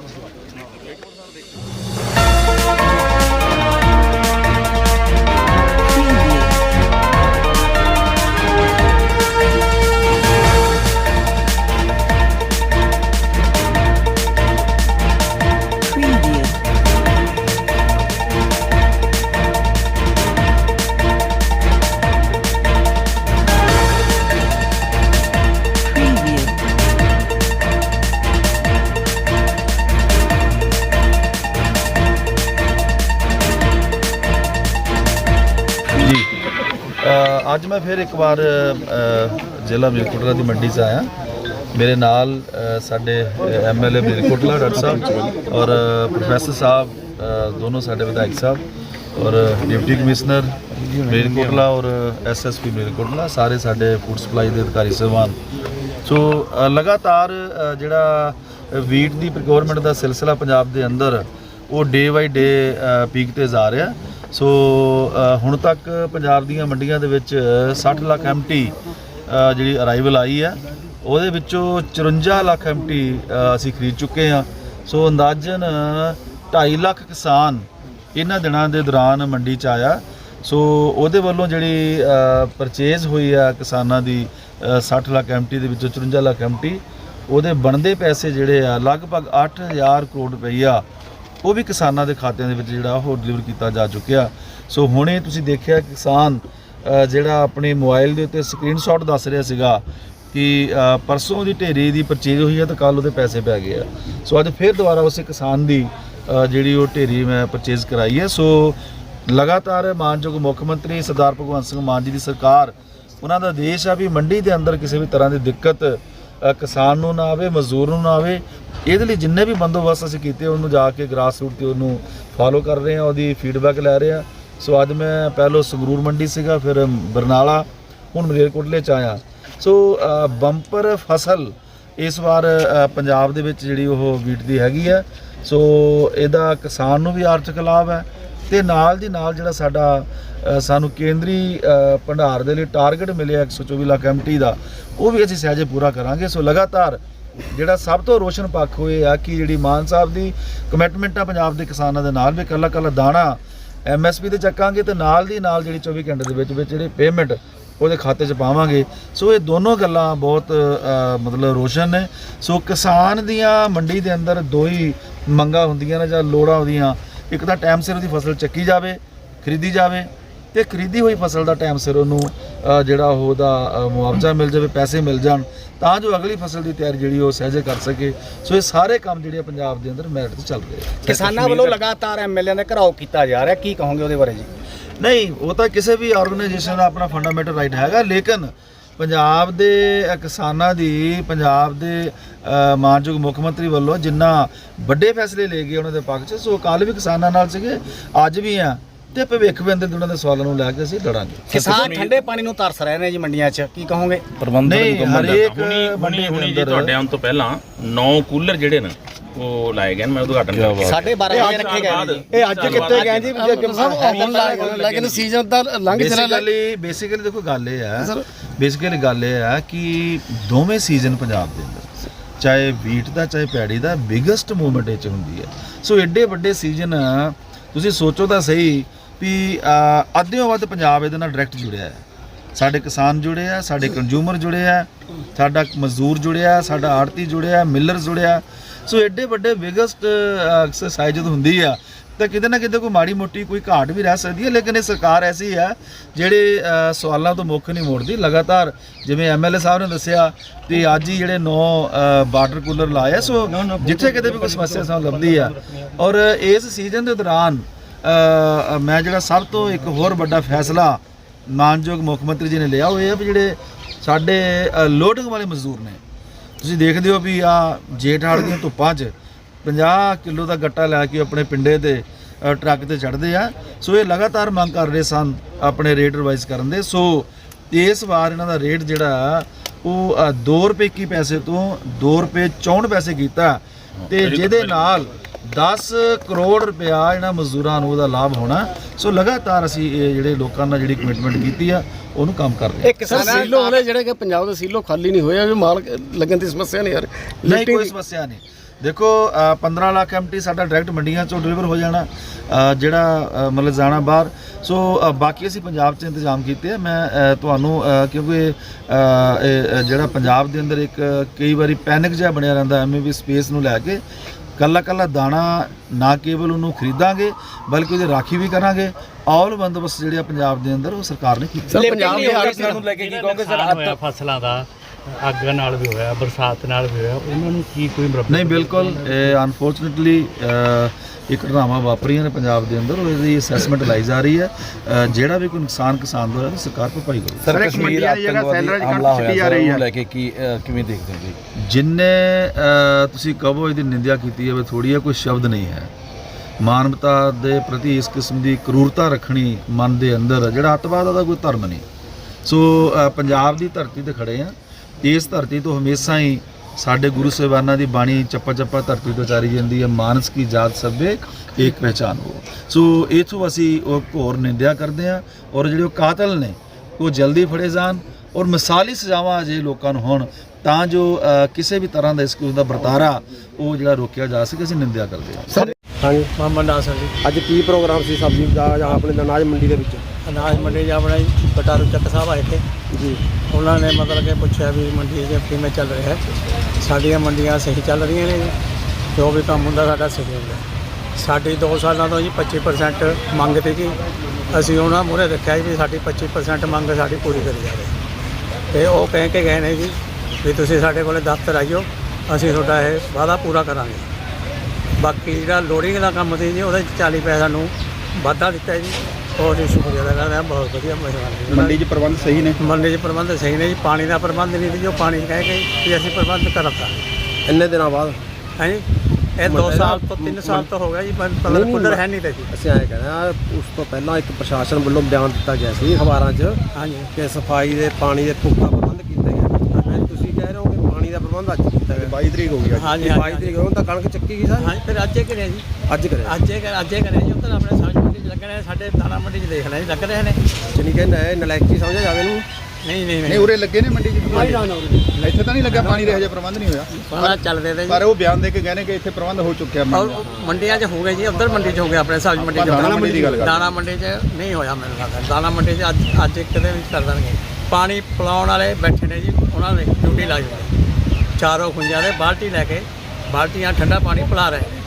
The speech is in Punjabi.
দেখতে ਅੱਜ ਮੈਂ ਫਿਰ ਇੱਕ ਵਾਰ ਜ਼ਿਲ੍ਹਾ ਮਲੇਰਕੋਟਲਾ ਦੀ ਮੰਡੀ 'ਚ ਆਇਆ। ਮੇਰੇ ਨਾਲ ਅ, ਸਾਡੇ ਐਮਐਲਏ ਮਲੇਰਕੋਟਲਾ ਡਾਕਟਰ ਸਾਹਿਬ ਔਰ ਪ੍ਰੋਫੈਸਰ ਸਾਹਿਬ ਦੋਨੋਂ ਸਾਡੇ ਵਿਧਾਇਕ ਸਾਹਿਬ ਔਰ ਡਿਪਟੀ ਕਮਿਸ਼ਨਰ ਮਲੇਰਕੋਟਲਾ ਔਰ ਐਸਐਸਪੀ ਮਲੇਰਕੋਟਲਾ ਸਾਰੇ ਸਾਡੇ ਫੂਡ ਸਪਲਾਈ ਦੇ ਅਧਿਕਾਰੀ ਸਹਿਬਾਨ। ਸੋ ਲਗਾਤਾਰ ਜਿਹੜਾ ਵੀਟ ਦੀ ਪ੍ਰੋਕਿਉਰਮੈਂਟ ਦਾ ਸਿਲਸਿਲਾ ਪੰਜਾਬ ਦੇ ਅੰਦਰ ਉਹ ਡੇ ਬਾਈ ਡੇ ਪੀਕ ਤੇ ਜਾ ਰਿਹਾ। ਸੋ ਹੁਣ ਤੱਕ ਪੰਜਾਬ ਦੀਆਂ ਮੰਡੀਆਂ ਦੇ ਵਿੱਚ 60 ਲੱਖ ਐਮਟੀ ਜਿਹੜੀ ਅਰਾਈਵਲ ਆਈ ਆ ਉਹਦੇ ਵਿੱਚੋਂ 54 ਲੱਖ ਐਮਟੀ ਅਸੀਂ ਖਰੀਦ ਚੁੱਕੇ ਹਾਂ। ਸੋ ਅੰਦਾਜ਼ਨ 2.5 ਲੱਖ ਕਿਸਾਨ ਇਹਨਾਂ ਦਿਨਾਂ ਦੇ ਦੌਰਾਨ ਮੰਡੀ 'ਚ ਆਇਆ। ਸੋ ਉਹਦੇ ਵੱਲੋਂ ਜਿਹੜੀ ਪਰਚੇਜ਼ ਹੋਈ ਆ ਕਿਸਾਨਾਂ ਦੀ ਅ, 60 ਲੱਖ ਐਮਟੀ ਦੇ ਵਿੱਚੋਂ 54 ਲੱਖ ਐਮਟੀ ਉਹਦੇ ਬਣਦੇ ਪੈਸੇ ਜਿਹੜੇ ਆ ਲਗਭਗ 8000 ਕਰੋੜ ਰੁਪਈਆ ਉਹ ਵੀ ਕਿਸਾਨਾਂ ਦੇ ਖਾਤਿਆਂ ਦੇ ਵਿੱਚ ਜਿਹੜਾ ਉਹ ਡਿਲੀਵਰ ਕੀਤਾ ਜਾ ਚੁੱਕਿਆ। ਸੋ ਹੁਣੇ ਤੁਸੀਂ ਦੇਖਿਆ ਕਿਸਾਨ ਜਿਹੜਾ ਆਪਣੇ ਮੋਬਾਈਲ ਦੇ ਉੱਤੇ ਸਕਰੀਨਸ਼ਾਟ ਦੱਸ ਰਿਹਾ ਸੀਗਾ ਕਿ ਪਰਸੋਂ ਦੀ ਢੇਰੀ ਦੀ ਪਰਚੇਜ ਹੋਈ ਹੈ ਤਾਂ ਕੱਲ ਉਹਦੇ ਪੈਸੇ ਪੈ ਗਏ ਆ। ਸੋ ਅੱਜ ਫਿਰ ਦੁਬਾਰਾ ਉਸੇ ਕਿਸਾਨ ਦੀ ਜਿਹੜੀ ਉਹ ਢੇਰੀ ਮੈਂ ਪਰਚੇਜ ਕਰਾਈ ਹੈ। ਸੋ ਲਗਾਤਾਰ ਮਾਨਯੋਗ ਮੁੱਖ ਮੰਤਰੀ ਸਰਦਾਰ ਭਗਵੰਤ ਸਿੰਘ ਮਾਨ ਜੀ ਦੀ ਸਰਕਾਰ, ਉਹਨਾਂ ਦਾ ਦੇਸ਼ ਆ ਵੀ ਮੰਡੀ ਦੇ ਅੰਦਰ ਕਿਸੇ ਵੀ ਤਰ੍ਹਾਂ ਦੀ ਦਿੱਕਤ ਕਿਸਾਨ ਨੂੰ ਨਾ ਆਵੇ, ਮਜ਼ਦੂਰ ਨੂੰ ਨਾ ਆਵੇ ਇਹਦੇ ਲਈ ਜਿੰਨੇ ਵੀ ਬੰਦੋਬਸਤ ਅਸੀਂ ਕੀਤੇ, ਉਹਨੂੰ ਜਾ ਕੇ ਗ੍ਰਾਸ ਰੂਟ ਤੇ ਉਹਨੂੰ ਫਾਲੋ ਕਰ ਰਹੇ ਹਾਂ, ਉਹਦੀ ਫੀਡਬੈਕ ਲੈ ਰਹੇ ਆ ਸੋ ਅੱਜ ਮੈਂ ਪਹਿਲੋਂ ਸੰਗਰੂਰ ਮੰਡੀ ਸੀਗਾ, ਫਿਰ ਬਰਨਾਲਾ, ਹੁਣ ਮਲੇਰਕੋਟਲੇ ਚ ਆਇਆ। ਸੋ ਬੰਪਰ ਫਸਲ ਇਸ ਵਾਰ ਪੰਜਾਬ ਦੇ ਵਿੱਚ ਜਿਹੜੀ ਉਹ ਵੀਟ ਦੀ ਹੈਗੀ ਹੈ। ਸੋ ਇਹਦਾ ਕਿਸਾਨ ਨੂੰ ਵੀ ਆਰਥਿਕ ਲਾਭ ਹੈ ਤੇ ਨਾਲ ਦੀ ਨਾਲ ਜਿਹੜਾ ਸਾਡਾ ਸਾਨੂੰ ਕੇਂਦਰੀ ਭੰਡਾਰ ਦੇ ਲਈ ਟਾਰਗੇਟ ਮਿਲਿਆ 124 ਲੱਖ ਐਮਟੀ ਦਾ, ਉਹ ਵੀ ਅਸੀਂ ਸਹਿਜੇ ਪੂਰਾ ਕਰਾਂਗੇ। ਸੋ ਲਗਾਤਾਰ ਜਿਹੜਾ ਸਭ ਤੋਂ ਰੋਸ਼ਨ ਪੱਖ ਹੋਏ ਆ ਕਿ ਜਿਹੜੀ ਮਾਨ ਸਾਹਿਬ ਦੀ ਕਮਿਟਮੈਂਟ ਆ ਪੰਜਾਬ ਦੇ ਕਿਸਾਨਾਂ ਦੇ ਨਾਲ ਵੀ ਕੱਲਾ ਕੱਲਾ ਦਾਣਾ ਐਮਐਸਪੀ ਤੇ ਚੱਕਾਂਗੇ ਤੇ ਨਾਲ ਦੀ ਨਾਲ ਜਿਹੜੀ 24 ਘੰਟੇ ਦੇ ਵਿੱਚ ਵਿੱਚ ਜਿਹੜੀ ਪੇਮੈਂਟ ਉਹਦੇ ਖਾਤੇ 'ਚ ਪਾਵਾਂਗੇ। ਸੋ ਇਹ ਦੋਨੋਂ ਗੱਲਾਂ ਬਹੁਤ ਮਤਲਬ ਰੋਸ਼ਨ ਨੇ। ਸੋ ਕਿਸਾਨ ਦੀਆਂ ਮੰਡੀ ਦੇ ਅੰਦਰ ਦੋ ਹੀ ਮੰਗਾਂ ਹੁੰਦੀਆਂ ਨੇ ਜਾਂ ਲੋੜਾਂ ਉਹਦੀਆਂ। ਇੱਕ ਤਾਂ ਟਾਈਮ ਸਿਰ ਉਹਦੀ ਫਸਲ ਚੱਕੀ ਜਾਵੇ, ਖਰੀਦੀ ਜਾਵੇ। ਤੇ ਖਰੀਦੀ ਹੋਈ ਫਸਲ ਦਾ ਟਾਈਮ ਸਿਰ ਉਹਨੂੰ ਜਿਹੜਾ ਉਹ ਉਹਦਾ ਮੁਆਵਜ਼ਾ ਮਿਲ ਜਾਵੇ ਪੈਸੇ ਮਿਲ ਜਾਣ ਤਾਂ ਜੋ ਅਗਲੀ ਫਸਲ ਦੀ ਤਿਆਰੀ ਜਿਹੜੀ ਉਹ ਸਹਿਜੇ ਕਰ ਸਕੇ। ਸੋ ਇਹ ਸਾਰੇ ਕੰਮ ਜਿਹੜੇ ਪੰਜਾਬ ਦੇ ਅੰਦਰ ਮੈਰਿਟ ਤੇ ਚੱਲ ਰਹੇ ਕਿਸਾਨਾਂ ਵੱਲੋਂ ਲਗਾਤਾਰ ਐਮਐਲਏ ਦਾ ਘਰਾਓ ਕੀਤਾ ਜਾ ਰਿਹਾ ਕੀ ਕਹੋਗੇ ਉਹਦੇ ਬਾਰੇ ਜੀ? ਨਹੀਂ ਉਹ ਤਾਂ ਕਿਸੇ ਵੀ ਆਰਗੇਨਾਈਜੇਸ਼ਨ ਦਾ ਆਪਣਾ ਫੰਡਾਮੈਂਟਲ ਰਾਈਟ ਹੈਗਾ ਲੇਕਿਨ ਪੰਜਾਬ ਦੇ ਕਿਸਾਨਾਂ ਦੀ ਪੰਜਾਬ ਦੇ ਮਾਨਯੋਗ ਮੁੱਖ ਮੰਤਰੀ ਵੱਲੋਂ ਜਿੰਨਾ ਵੱਡੇ ਫੈਸਲੇ ਲਏ ਗਏ ਉਹਨਾਂ ਦੇ ਪੱਖ 'ਚ ਸੋ ਕੱਲ ਵੀ ਕਿਸਾਨਾਂ ਨਾਲ ਸੀਗੇ ਅੱਜ ਵੀ ਆ। ਤੇ ਭਵਿੱਖ ਵੀ ਦੇ ਉਹਨਾਂ ਦੇ ਸਵਾਲਾਂ ਨੂੰ ਲੈ ਕੇ ਅਸੀਂ ਲੜਾਂਗੇ। ਕਿਸਾਨ ਠੰਡੇ ਪਾਣੀ ਨੂੰ ਤਰਸ ਰਹੇ ਨੇ ਜੀ ਮੰਡੀਆਂ 'ਚ ਕੀ ਕਹੋਗੇ? ਨਹੀਂ ਹਰੇਕ ਹੁਣੀ ਹੁਣੀ ਹੁਣੀ ਜੇ ਤੁਹਾਡੇ ਆਉਣ ਤੋਂ ਪਹਿਲਾਂ 9 ਕੂਲਰ ਜਿਹੜੇ ਨੇ ਉਹ ਲਾਏ ਗਏ ਨੇ ਮੈਂ ਉਦਘਾਟਨ ਕਰਕੇ ਸਾਢੇ 12 ਵਜੇ ਰੱਖੇ ਗਏ ਇਹ ਅੱਜ ਕਿੱਥੇ ਗਏ ਜੀ। ਲੇਕਿਨ ਸੀਜ਼ਨ ਤਾਂ ਲੰਘ ਚਲਾ ਬੇਸਿਕਲੀ ਬੇਸਿਕਲੀ ਦੇਖੋ ਗੱਲ ਇਹ ਹੈ ਬੇਸਿਕਲੀ ਗੱਲ ਇਹ ਹੈ ਕਿ ਦੋਵੇਂ ਸੀਜ਼ਨ ਪੰਜਾਬ ਦੇ ਅੰਦਰ। ਚਾਹੇ ਵੀਟ ਦਾ ਚਾਹੇ ਪੈੜੀ ਦਾ ਬਿਗੇਸਟ ਮੂਵਮੈਂਟ ਇਹ ਚ ਹੁੰਦੀ ਹੈ। ਸੋ ਐਡੇ ਵੱਡੇ ਸੀਜ਼ਨ ਤੁਸੀਂ ਸੋਚੋ ਤਾਂ ਸਹੀ ਵੀ ਅੱਧਿਓਂ ਵੱਧ ਪੰਜਾਬ ਇਹਦੇ ਨਾਲ ਡਾਇਰੈਕਟ ਜੁੜਿਆ ਹੈ। ਸਾਡੇ ਕਿਸਾਨ ਜੁੜੇ ਆ ਸਾਡੇ ਕੰਜ਼ਿਊਮਰ ਜੁੜੇ ਆ ਸਾਡਾ ਮਜ਼ਦੂਰ ਜੁੜਿਆ ਸਾਡਾ ਆੜਤੀ ਜੁੜਿਆ ਮਿਲਰ ਜੁੜਿਆ ਸੋ ਐਡੇ ਵੱਡੇ ਬਿਗੇਸਟ ਐਕਸਰਸਾਈਜ਼ ਜਦੋਂ ਹੁੰਦੀ ਆ ਤਾਂ ਕਿਤੇ ਨਾ ਕਿਤੇ ਕੋਈ ਮਾੜੀ ਮੋਟੀ ਕੋਈ ਘਾਟ ਵੀ ਰਹਿ ਸਕਦੀ ਹੈ ਲੇਕਿਨ ਇਹ ਸਰਕਾਰ ਐਸੀ ਹੈ ਜਿਹੜੇ ਸਵਾਲਾਂ ਤੋਂ ਮੁੱਖ ਨਹੀਂ ਮੋੜਦੀ। ਲਗਾਤਾਰ ਜਿਵੇਂ ਐਮਐਲਏ ਸਾਹਿਬ ਨੇ ਦੱਸਿਆ ਕਿ ਅੱਜ ਹੀ ਜਿਹੜੇ 9 ਵਾਟਰ ਕੂਲਰ ਲਾਏ ਸੋ ਜਿੱਥੇ ਕਿਤੇ ਵੀ ਕੋਈ ਸਮੱਸਿਆ ਸਾਨੂੰ ਲੱਭਦੀ ਆ। ਔਰ ਇਸ ਸੀਜ਼ਨ ਦੇ ਦੌਰਾਨ ਮੈਂ ਜਿਹੜਾ ਸਭ ਤੋਂ ਇੱਕ ਹੋਰ ਵੱਡਾ ਫੈਸਲਾ ਮਾਨਯੋਗ ਮੁੱਖ ਮੰਤਰੀ ਜੀ ਨੇ ਲਿਆ ਉਹ ਇਹ ਆ ਵੀ ਜਿਹੜੇ ਸਾਡੇ ਲੋਡਿੰਗ ਵਾਲੇ ਮਜ਼ਦੂਰ ਨੇ। ਤੁਸੀਂ ਦੇਖਦੇ ਹੋ ਵੀ ਆ ਜੇਠ ਹਾੜ ਦੀਆਂ ਧੁੱਪਾਂ 'ਚ 50 ਕਿਲੋ ਦਾ ਗੱਟਾ ਲੈ ਕੇ ਆਪਣੇ ਪਿੰਡੇ ਤੇ ਟਰੱਕ ਤੇ ਚੜ੍ਹਦੇ ਆ। ਸੋ ਇਹ ਲਗਾਤਾਰ ਮੰਗ ਕਰ ਰਹੇ ਸਨ ਆਪਣੇ ਰੇਟ ਰਿਵਾਈਜ਼ ਕਰਨ ਦੇ। ਸੋ ਇਸ ਵਾਰ ਇਹਨਾਂ ਦਾ ਰੇਟ ਜਿਹੜਾ ਉਹ 2 ਰੁਪਏ 21 ਪੈਸੇ ਤੋਂ 2 ਰੁਪਏ 64 ਪੈਸੇ ਕੀਤਾ। ਤੇ ਜਿਹਦੇ ਨਾਲ 10 ਕਰੋੜ ਰੁਪਇਆ ਇਹਨਾਂ ਮਜ਼ਦੂਰਾਂ ਨੂੰ ਉਹਦਾ ਲਾਭ ਹੋਣਾ। ਸੋ ਲਗਾਤਾਰ ਅਸੀਂ ਇਹ ਜਿਹੜੇ ਲੋਕਾਂ ਨਾਲ ਜਿਹੜੀ ਕਮਿਟਮੈਂਟ ਕੀਤੀ ਆ ਉਹਨੂੰ ਕੰਮ ਕਰ ਰਹੇ ਇਹ ਕਿਸਾਨਾਂ ਸੀਲੋ ਵਾਲੇ ਜਿਹੜੇ ਕਿ ਪੰਜਾਬ ਦੇ ਸੀਲੋ ਖਾਲੀ ਨਹੀਂ ਹੋਏ ਵੀ ਮਾਲ ਲੱਗਣ ਦੀ ਸਮੱਸਿਆ ਨਹੀਂ ਯਾਰ। ਨਹੀਂ ਕੋਈ ਸਮੱਸਿਆ ਨਹੀਂ। ਦੇਖੋ ਅ, 15 ਲੱਖ ਐਮਟੀ ਸਾਡਾ ਡਾਇਰੈਕਟ ਮੰਡੀਆਂ ਚੋਂ ਡਿਲੀਵਰ ਹੋ ਜਾਣਾ ਜਿਹੜਾ ਮਤਲਬ ਜਾਣਾ ਬਾਹਰ। ਸੋ ਬਾਕੀ ਅਸੀਂ ਪੰਜਾਬ 'ਚ ਇੰਤਜ਼ਾਮ ਕੀਤੇ ਆ। ਮੈਂ ਤੁਹਾਨੂੰ ਕਿਉਂਕਿ ਜਿਹੜਾ ਪੰਜਾਬ ਦੇ ਅੰਦਰ ਇੱਕ ਕਈ ਵਾਰੀ ਪੈਨਿਕ ਜਿਹਾ ਬਣਿਆ ਰਹਿੰਦਾ ਐਵੇਂ ਵੀ ਸਪੇਸ ਨੂੰ ਲੈ ਕੇ। ਕੱਲਾ ਕੱਲਾ ਦਾਣਾ ਨਾ ਕੇਵਲ ਉਹਨੂੰ ਖਰੀਦਾਂਗੇ ਬਲਕਿ ਉਹਦੀ ਰਾਖੀ ਵੀ ਕਰਾਂਗੇ। ਆਲ ਬੰਦੋਬਸਤ ਜਿਹੜੇ ਆ ਪੰਜਾਬ ਦੇ ਅੰਦਰ ਉਹ ਸਰਕਾਰ ਨੇ ਕੀਤੇ। ਸਰ ਪੰਜਾਬ ਦੇ ਕਿਸਾਨਾਂ ਨੂੰ ਲੈ ਕੇ ਕੀ ਕਹੋਗੇ ਹੋਇਆ ਫਸਲਾਂ ਦਾ ਅੱਗ ਨਾਲ ਵੀ ਹੋਇਆ ਬਰਸਾਤ ਨਾਲ ਵੀ ਹੋਇਆ ਉਹਨਾਂ ਨੂੰ ਕੀ ਕੋਈ ਮੁਰੱਬਾ ਨਹੀਂ ਬਿਲਕੁਲ ਅਨਫੋਰਚੂਨਟਲੀ ਇੱਕ ਘਟਨਾਵਾਂ ਵਾਪਰੀਆਂ ਨੇ ਪੰਜਾਬ ਦੇ ਅੰਦਰ ਉਹਦੀ ਅਸੈਸਮੈਂਟ ਲਾਈ ਜਾ ਰਹੀ ਹੈ। ਜਿਹੜਾ ਵੀ ਕੋਈ ਨੁਕਸਾਨ ਕਿਸਾਨ ਦਾ ਹੋਇਆ ਸਰਕਾਰ ਭਰਪਾਈ ਕਰੇਗੀ। ਸਰ ਕਸ਼ਮੀਰ ਆਤੰਕਵਾਦੀ ਹਮਲਾ ਹੋਇਆ ਸਰ ਲੈ ਕੇ ਕੀ ਕਿਵੇਂ ਦੇਖਦੇ ਹੋ ਜੀ? ਜਿੰਨੇ ਤੁਸੀਂ ਕਹੋ ਇਹਦੀ ਨਿੰਦਿਆ ਕੀਤੀ ਹੈ ਥੋੜੀ ਹੈ, ਕੋਈ ਸ਼ਬਦ ਨਹੀਂ ਹੈ। ਮਾਨਵਤਾ ਦੇ ਪ੍ਰਤੀ ਇਸ ਕਿਸਮ ਦੀ ਕਰੂਰਤਾ ਰੱਖਣੀ ਮਨ ਦੇ ਅੰਦਰ, ਜਿਹੜਾ ਅੱਤਵਾਦ ਦਾ ਕੋਈ ਧਰਮ ਨਹੀਂ। ਸੋ ਪੰਜਾਬ ਦੀ ਧਰਤੀ ਤੇ ਖੜੇ ਆ ਇਸ ਧਰਤੀ ਤੋਂ ਹਮੇਸ਼ਾ ਹੀ ਸਾਡੇ ਗੁਰੂ ਸਾਹਿਬਾਨਾਂ ਦੀ ਬਾਣੀ ਚੱਪਾ ਚੱਪਾ ਧਰਤੀ ਤੋਂ ਚਾਰੀ ਜਾਂਦੀ ਹੈ, ਮਾਨਸ ਕੀ ਜਾਤ ਸਭੇ ਇੱਕ ਪਹਿਚਾਨ ਹੋ ਸੋ, ਇਥੋਂ ਅਸੀਂ ਉਹ ਘੋਰ ਨਿੰਦਿਆ ਕਰਦੇ ਆ ਔਰ ਜਿਹੜੇ ਉਹ ਕਾਤਲ ਨੇ, ਉਹ ਜਲਦੀ ਫੜੇ ਜਾਣ ਔਰ ਮਿਸਾਲੀ ਸਜ਼ਾਵਾਂ ਅਜੇ ਲੋਕਾਂ ਨੂੰ ਹੋਣ ਤਾਂ ਜੋ ਕਿਸੇ ਵੀ ਤਰ੍ਹਾਂ ਦਾ ਇਸ ਕਿਸਮ ਦਾ ਵਰਤਾਰਾ ਉਹ ਜਿਹੜਾ ਰੋਕਿਆ ਜਾ ਸਕੇ ਅਸੀਂ ਨਿੰਦਿਆ ਕਰਦੇ ਹਾਂ। ਸਰ ਹਾਂਜੀ ਮੁਹੰਮਦ ਨਾਸਰ ਜੀ। ਅੱਜ ਕੀ ਪ੍ਰੋਗਰਾਮ ਸੀ ਸਬਜ਼ੀ ਦਾ ਜਾਂ ਆਪਣੇ ਅਨਾਜ ਮੰਡੀ ਦੇ ਵਿੱਚ? ਅਨਾਜ ਮੰਡੀ ਜਾ ਆਪਣਾ ਜੀ ਬਟਾਰੂ ਚੱਕ ਸਾਹਿਬ ਆਏ ਤੇ ਜੀ। ਉਹਨਾਂ ਨੇ ਮਤਲਬ ਕਿ ਪੁੱਛਿਆ ਵੀ ਮੰਡੀ ਦੇ ਕਿਵੇਂ ਚੱਲ ਰਿਹਾ ਹੈ। ਸਾਡੀਆਂ ਮੰਡੀਆਂ ਸਹੀ ਚੱਲ ਰਹੀਆਂ ਨੇ ਜੀ। ਜੋ ਵੀ ਕੰਮ ਹੁੰਦਾ ਸਾਡਾ ਸਹੀ ਹੁੰਦਾ ਸਾਡੀ 2 ਸਾਲਾਂ ਤੋਂ ਜੀ 25% ਮੰਗ ਤੀ ਜੀ ਅਸੀਂ ਉਹਨਾਂ ਮੂਹਰੇ ਰੱਖਿਆ ਜੀ ਵੀ ਸਾਡੀ 25% ਮੰਗ ਸਾਡੀ ਪੂਰੀ ਕਰੀ ਜਾਵੇ ਤੇ ਉਹ ਕਹਿ ਕੇ ਗਏ ਨੇ ਜੀ ਵੀ ਤੁਸੀਂ ਸਾਡੇ ਕੋਲੇ ਦਫ਼ਤਰ ਆਇਓ ਅਸੀਂ ਤੁਹਾਡਾ ਇਹ ਵਾਅਦਾ ਪੂਰਾ ਕਰਾਂਗੇ। ਬਾਕੀ ਜਿਹੜਾ ਲੋਡਿੰਗ ਦਾ ਕੰਮ ਸੀ ਜੀ ਉਹਦੇ 'ਚ 40 ਪੈਸੇ ਸਾਨੂੰ ਵਾਧਾ ਦਿੱਤਾ ਜੀ। ਉਹ ਜੀ ਸ਼ੁਕਰੀਆ ਅਦਾ ਕਰਦੇ ਬਹੁਤ ਵਧੀਆ ਮਿਹਰਬਾਨੀ ਮੰਡੀ 'ਚ ਪ੍ਰਬੰਧ ਸਹੀ ਨੇ? ਮੰਡੀ 'ਚ ਪ੍ਰਬੰਧ ਸਹੀ ਨੇ ਜੀ ਪਾਣੀ ਦਾ ਪ੍ਰਬੰਧ ਨਹੀਂ ਸੀ ਜੋ ਪਾਣੀ ਕਹਿ ਕਿ ਅਸੀਂ ਪ੍ਰਬੰਧ ਕਰਤਾ ਇੰਨੇ ਦਿਨਾਂ ਬਾਅਦ? ਹੈ ਜੀ? ਇਹ 2 ਸਾਲ ਤੋਂ 3 ਸਾਲ ਤੋਂ ਹੋ ਗਿਆ ਜੀ ਪਰ ਮਤਲਬ ਕੁੱਲਰ ਹੈ ਨਹੀਂ ਤੇ ਜੀ। ਅਸੀਂ ਐਂ ਕਹਿੰਦੇ ਆ ਉਸ ਤੋਂ ਪਹਿਲਾਂ ਇੱਕ ਪ੍ਰਸ਼ਾਸਨ ਵੱਲੋਂ ਬਿਆਨ ਦਿੱਤਾ ਗਿਆ ਸੀ ਅਖਬਾਰਾਂ 'ਚ ਹਾਂਜੀ। ਕਿ ਸਫ਼ਾਈ ਦੇ ਪਾਣੀ ਦੇ ਪੁਖਤਾ ਪ੍ਰਬੰਧ ਕੀਤੇ ਗਏ। ਤੁਸੀਂ ਕਹਿ ਰਹੇ ਹੋ ਕਿ ਪਾਣੀ ਦਾ ਪ੍ਰਬੰਧ ਅੱਜ ਕੀਤਾ ਗਿਆ। 22 ਤਰੀਕ ਹੋ ਗਈ ਹਾਂਜੀ, 22 ਹਾਂਜੀ। ਤਰੀਕ ਹੋ ਤਾਂ ਕਣਕ ਚੱਕੀ ਗਈ ਸਰ। ਹਾਂਜੀ ਫਿਰ ਅੱਜ ਕਰਿਆ ਜੀ। ਅੱਜ ਕਰਿਆ। ਅੱਜ ਕਰ- ਅੱਜ ਕਰਿਆ ਜੀ। ਉੱਧਰ ਆਪਣੇ ਸਬਜ਼ੀ ਮੰਡੀ 'ਚ ਲੱਗਣੇ ਸਾਡੇ ਦਾਣਾ ਮੰਡੀ 'ਚ ਦੇਖ ਲੈ ਜੀ ਲੱਗ ਰਹੇ ਨੇ। ਜਣੀ ਕਹਿੰਦਾ ਹੈ ਨਲਾਇਕੀ ਸਮਝਿਆ ਜਾਵੇ ਇਹਨੂੰ। ਨਹੀਂ ਨਹੀਂ ਨਹੀਂ। ਨਹੀਂ ਉਰੇ ਲੱਗੇ ਨੇ ਮੰਡੀ 'ਚ ਇੱਥੇ ਤਾਂ ਨਹੀਂ ਲੱਗਾ ਪਾਣੀ ਦੇ ਹਜੇ ਪ੍ਰਬੰਧ ਨਹੀਂ ਹੋਇਆ? ਪਤਾ ਚੱਲਦੇ ਤੇ ਜੀ। ਪਰ ਉਹ ਬਿਆਨ ਦੇ ਕੇ ਗਏ ਨੇ ਕਿ ਇੱਥੇ ਪ੍ਰਬੰਧ ਹੋ ਚੁੱਕਿਆ ਔਰ ਮੰਡੀਆਂ 'ਚ ਹੋ ਗਏ ਜੀ ਉੱਧਰ ਮੰਡੀ 'ਚ ਹੋ ਗਿਆ ਆਪਣੇ ਸਬਜ਼ੀ ਮੰਡੀ 'ਚ। ਦਾਣਾ ਮੰਡੀ ਦੀ ਗੱਲ ਕਰ ਰਹੇ। ਦਾਣਾ ਮੰਡੀ 'ਚ ਨਹੀਂ ਹੋਇਆ ਮੈਨੂੰ ਲੱਗਦਾ ਦਾਣਾ ਮੰਡੀ 'ਚ ਅੱਜ ਅੱਜ ਇੱਕ ਦੇ ਵਿੱਚ ਕਰ ਦੇਣਗੇ। ਪਾਣੀ ਪਿਲਾਉਣ ਵਾਲੇ ਬੈਠੇ ਨੇ ਜੀ ਉਹਨਾਂ ਨੇ ਡਿਊਟੀ ਲਾਈ ਹੋਈ। ਚਾਰੋਂ ਖੁੰਝਾਂ ਦੇ ਬਾਲਟੀ ਲੈ ਕੇ ਬਾਲਟੀਆਂ ਠੰਡਾ ਪਾਣੀ ਪਿਲਾ ਰਹੇ।